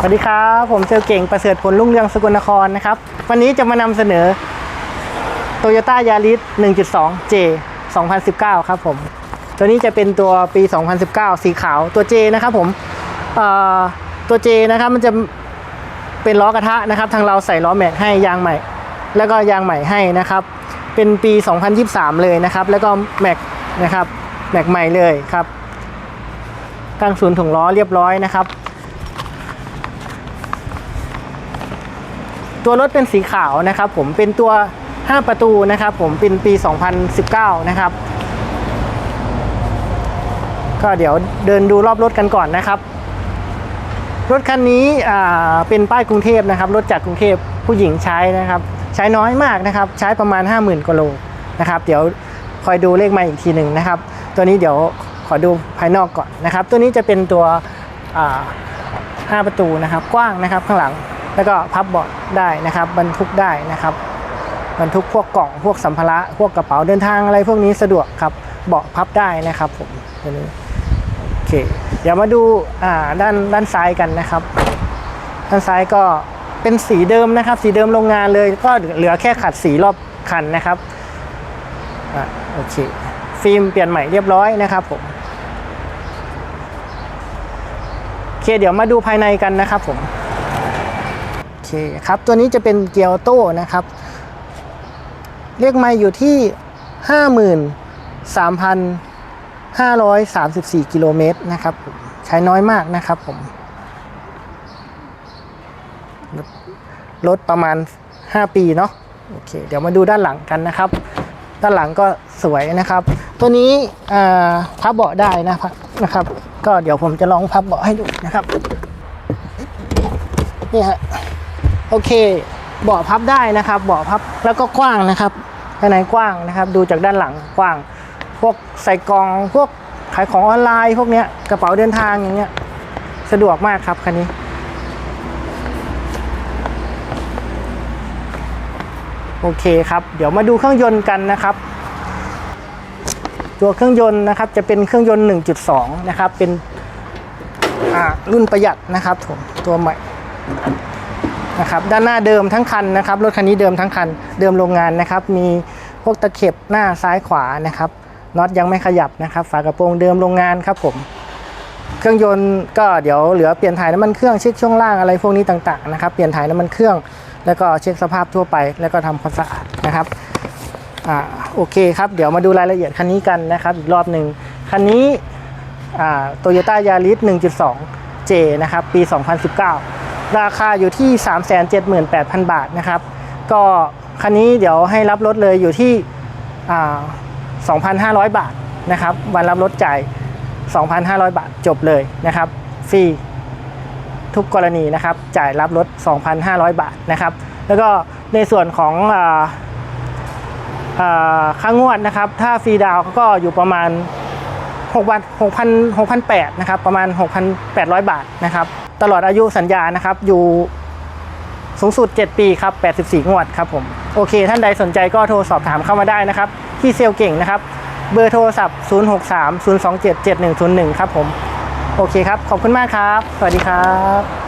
สวัสดีครับ ผมเซลเก่งประเสริฐผลลุ่งเรืองสกลนครนะครับ วันนี้จะมานำเสนอ Toyota Yaris 1.2 J 2019 ครับผม ตัวนี้จะเป็นตัวปี 2019 สีขาวตัว J นะครับผมตัว J นะครับมันจะเป็นล้อกระทะนะครับ ทางเราใส่ล้อแม็กให้ยางใหม่ แล้วก็ยางใหม่ให้นะครับ เป็นปี 2023 เลยนะครับ แล้วก็แม็กนะครับแม็กใหม่เลยครับกางศูนย์ถุงล้อเรียบร้อยนะครับ ตัวรถเป็นสีขาวนะครับผมเป็นตัว 5 ประตูนะครับผมเป็นปี 2019 นะครับ ก็เดี๋ยวเดินดูรอบรถกันก่อนนะครับ รถคันนี้เป็นป้ายกรุงเทพนะครับรถจากกรุงเทพผู้หญิงใช้นะครับ ใช้น้อยมากนะครับ ใช้ประมาณ 50,000กิโลนะครับเดี๋ยวคอยดูเลขมาอีกทีหนึ่งนะครับ ตัวนี้เดี๋ยวขอดูภายนอกก่อนนะครับ ตัวนี้จะเป็นตัวอ่า5ประตูนะครับ กว้างนะครับข้างหลัง แล้วก็พับเบาะได้นะครับ บรรทุกได้นะครับ บรรทุกพวกกล่องพวกสัมภาระพวกกระเป๋าเดินทางอะไรพวกนี้สะดวกครับเบาะพับได้นะครับผมตัวนี้โอเคเดี๋ยวมาดูอ่าด้านด้านซ้ายกันนะครับ ด้านซ้ายก็เป็นสีเดิมนะครับ สีเดิมโรงงานเลยก็เหลือแค่ขัดสีรอบคันนะครับอ่าโอเคฟิล์มเปลี่ยนใหม่เรียบร้อยนะครับผมโอเคเดี๋ยวมาดูภายในกันนะครับผม เคครับตัวนี้จะเป็นเกียร์ออโต้นะครับ เรียกไม่อยู่ที่ 53,534 กิโลเมตรนะครับ ใช้น้อยมากนะครับผมรถประมาณ 5 ปีเนาะโอเค เดี๋ยวมาดูด้านหลังกันนะครับ ด้านหลังก็สวยนะครับ ตัวนี้พับเบาะได้นะครับนะครับ ก็เดี๋ยวผมจะลองพับเบาะให้ดูนะครับนี่ฮะ โอเค เบาะพับได้นะครับ เบาะพับแล้วก็กว้างนะครับภายในกว้างนะครับ ดูจากด้านหลังกว้าง พวกใส่กล่องพวกขายของออนไลน์ พวกเนี้ยกระเป๋าเดินทางอย่างเงี้ยสะดวกมากครับคันนี้ โอเคครับ เดี๋ยวมาดูเครื่องยนต์กันนะครับ ตัวเครื่องยนต์นะครับ จะเป็นเครื่องยนต์ 1.2 นะครับ เป็นรุ่นประหยัดนะครับผมตัวใหม่ นะครับด้านหน้าเดิมทั้งคันนะครับรถคันนี้เดิมทั้งคันเดิมโรงงานนะครับ มีพวกตะเข็บหน้าซ้ายขวานะครับน็อตยังไม่ขยับนะครับ ฝากระโปรงเดิมโรงงานครับผมเครื่องยนต์ก็เดี๋ยวเหลือเปลี่ยนถ่ายน้ำมันเครื่องเช็คช่วงล่างอะไรพวกนี้ต่างๆนะครับเปลี่ยนถ่ายน้ำมันเครื่อง แล้วก็เช็คสภาพทั่วไป แล้วก็ทำความสะอาดนะครับอ่าโอเคครับเดี๋ยวมาดูรายละเอียดคันนี้กันนะครับ อีกรอบหนึ่งคันนี้โตโยต้ายาริส1.2 J นะครับปี 2019 ราคาอยู่ที่ 378,000 บาทนะครับ ก็คันนี้เดี๋ยวให้รับรถเลยอยู่ที่อ่า2,500 บาทนะครับ วันรับรถจ่าย 2,500 บาทจบเลยนะครับฟรีทุกกรณีนะครับ จ่ายรับรถ 2,500 บาทนะครับ แล้วก็ในส่วนของค่างวดนะครับ ถ้าฟรีดาวก็อยู่ประมาณ6วัน6,000 6,800นะครับ ประมาณ 6,800 บาทนะครับ ตลอดอายุสัญญานะครับ อยู่สูงสุด 7 ปีครับ 84 งวดครับผมโอเค ท่านใดสนใจก็โทรสอบถามเข้ามาได้นะครับ ที่เซลเก่งนะครับ เบอร์โทรศัพท์ 063 027 7101 ครับผม โอเคครับ ขอบคุณมากครับ สวัสดีครับ